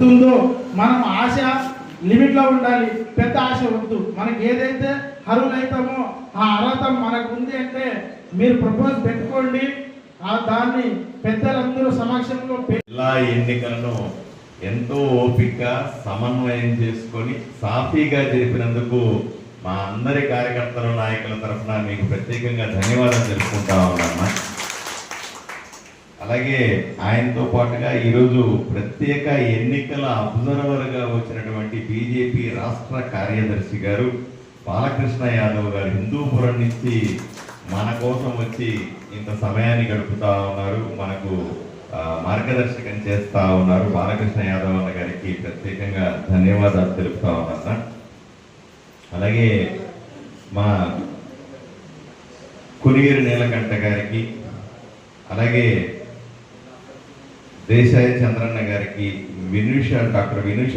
ఉందో మనం ఆశ లిమిట్లో ఉండాలి పెద్ద ఆశ వద్దు మనకి ఏదైతే అర్హులైతామో ఆ అర్హత మనకు ఉంది అంటే మీరు ప్రపోజ్ పెట్టుకోండి. ఆ దాన్ని పెద్దలందరూ సమక్షంలో పె- జిల్లా ఎన్నికలను ఎంతో ఓపిక సమన్వయం చేసుకొని సాఫీగా జరిపినందుకు మా అందరి కార్యకర్తల నాయకుల తరఫున మీకు ప్రత్యేకంగా ధన్యవాదాలు తెలుపుకుంటా ఉన్నాను. అలాగే ఆయనతో పాటుగా ఈరోజు ప్రత్యేక ఎన్నికల అబ్జర్వర్గా వచ్చినటువంటి బీజేపీ రాష్ట్ర కార్యదర్శి గారు బాలకృష్ణ యాదవ్ గారు హిందూపురం నుంచి మన కోసం వచ్చి ఇంత సమయాన్ని గడుపుతా ఉన్నారు. మనకు మార్గదర్శకం చేస్తూ ఉన్నారు. బాలకృష్ణ యాదవ్ అన్న గారికి ప్రత్యేకంగా ధన్యవాదాలు తెలుపుతా ఉన్నా అలాగే మా కునిగిరి నీలకంఠ గారికి అలాగే దేశాయ చంద్రన్న గారికి వినుష డాక్టర్ వినుష